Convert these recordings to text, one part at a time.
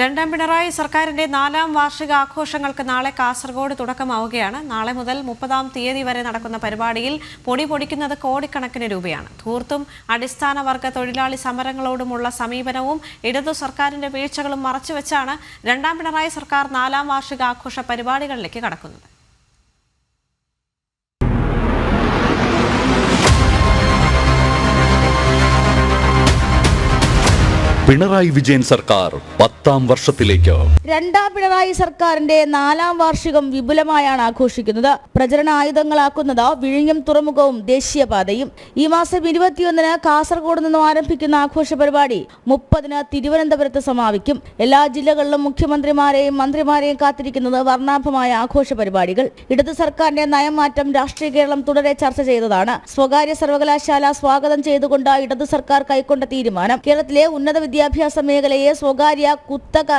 രണ്ടാം പിണറായി സർക്കാരിന്റെ നാലാം വാർഷിക ആഘോഷങ്ങൾക്ക് നാളെ കാസർഗോഡ് തുടക്കമാവുകയാണ്. നാളെ മുതൽ മുപ്പതാം തീയതി വരെ നടക്കുന്ന പരിപാടിയിൽ പൊടി പൊടിക്കുന്നത് കോടിക്കണക്കിന് രൂപയാണ്. ധൂർത്തും അടിസ്ഥാന വർഗ തൊഴിലാളി സമരങ്ങളോടുമുള്ള സമീപനവും ഇടതു സർക്കാരിന്റെ വീഴ്ചകളും മറച്ചുവെച്ചാണ് രണ്ടാം പിണറായി സർക്കാർ നാലാം വാർഷിക ആഘോഷ പരിപാടികളിലേക്ക് കടക്കുന്നത്. പിണറായി വിജയൻ സർക്കാർ പത്താം വർഷത്തിലേക്ക്. രണ്ടാം പിണറായി സർക്കാരിന്റെ നാലാം വാർഷികം വിപുലമായാണ് ആഘോഷിക്കുന്നത്. പ്രചരണ ആയുധങ്ങളാക്കുന്നത് വിഴിഞ്ഞം തുറമുഖവും ദേശീയപാതയും. ഈ മാസം ഇരുപത്തിയൊന്നിന് കാസർഗോഡ് നിന്നും ആരംഭിക്കുന്ന ആഘോഷ പരിപാടി മുപ്പതിന് തിരുവനന്തപുരത്ത് സമാപിക്കും. എല്ലാ ജില്ലകളിലും മുഖ്യമന്ത്രിമാരെയും മന്ത്രിമാരെയും കാത്തിരിക്കുന്നത് വർണാഭമായ ആഘോഷ പരിപാടികൾ. ഇടതു സർക്കാരിന്റെ നയമാറ്റം രാഷ്ട്രീയ കേരളം തുടരെ ചർച്ച ചെയ്തതാണ്. സ്വകാര്യ സർവകലാശാല സ്വാഗതം ചെയ്തുകൊണ്ട് ഇടതു സർക്കാർ കൈക്കൊണ്ട തീരുമാനം. കേരളത്തിലെ ഉന്നത മേഖലയെ സ്വകാര്യ കുത്തക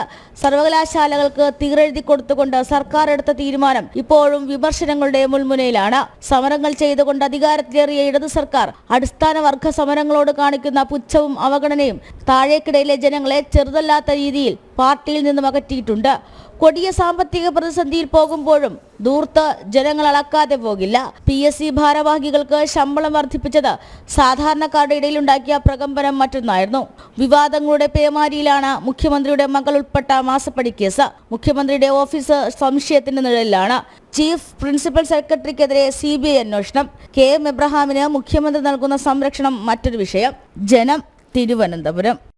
സർവകലാശാലകൾക്ക് തീരെഴുതി കൊടുത്തുകൊണ്ട് സർക്കാർ എടുത്ത തീരുമാനം ഇപ്പോഴും വിമർശനങ്ങളുടെ മുൾമുനയിലാണ്. സമരങ്ങൾ ചെയ്തുകൊണ്ട് അധികാരത്തിലേറിയ ഇടതു സർക്കാർ അടിസ്ഥാന വർഗ സമരങ്ങളോട് കാണിക്കുന്ന പുച്ഛവും അവഗണനയും താഴേക്കിടയിലെ ജനങ്ങളെ ചെറുതല്ലാത്ത രീതിയിൽ പാർട്ടിയിൽ നിന്നും അകറ്റിയിട്ടുണ്ട്. കൊടിയ സാമ്പത്തിക പ്രതിസന്ധിയിൽ പോകുമ്പോഴും ദൂർത്ത് ജനങ്ങൾ അളക്കാതെ പോകില്ല. പി എസ് സി ഭാരവാഹികൾക്ക് ശമ്പളം വർദ്ധിപ്പിച്ചത് സാധാരണക്കാരുടെ ഇടയിലുണ്ടാക്കിയ പ്രകമ്പനം മറ്റൊന്നായിരുന്നു. വിവാദങ്ങളുടെ പേമാരിയിലാണ് മുഖ്യമന്ത്രിയുടെ മകൾ ഉൾപ്പെട്ട മാസപ്പടി കേസ്. മുഖ്യമന്ത്രിയുടെ ഓഫീസ് സംശയത്തിന്റെ നിഴലിലാണ്. ചീഫ് പ്രിൻസിപ്പൽ സെക്രട്ടറിക്കെതിരെ സി ബി ഐ അന്വേഷണം. കെ എം എബ്രഹാമിന് മുഖ്യമന്ത്രി നൽകുന്ന സംരക്ഷണം മറ്റൊരു വിഷയം. ജനം തിരുവനന്തപുരം.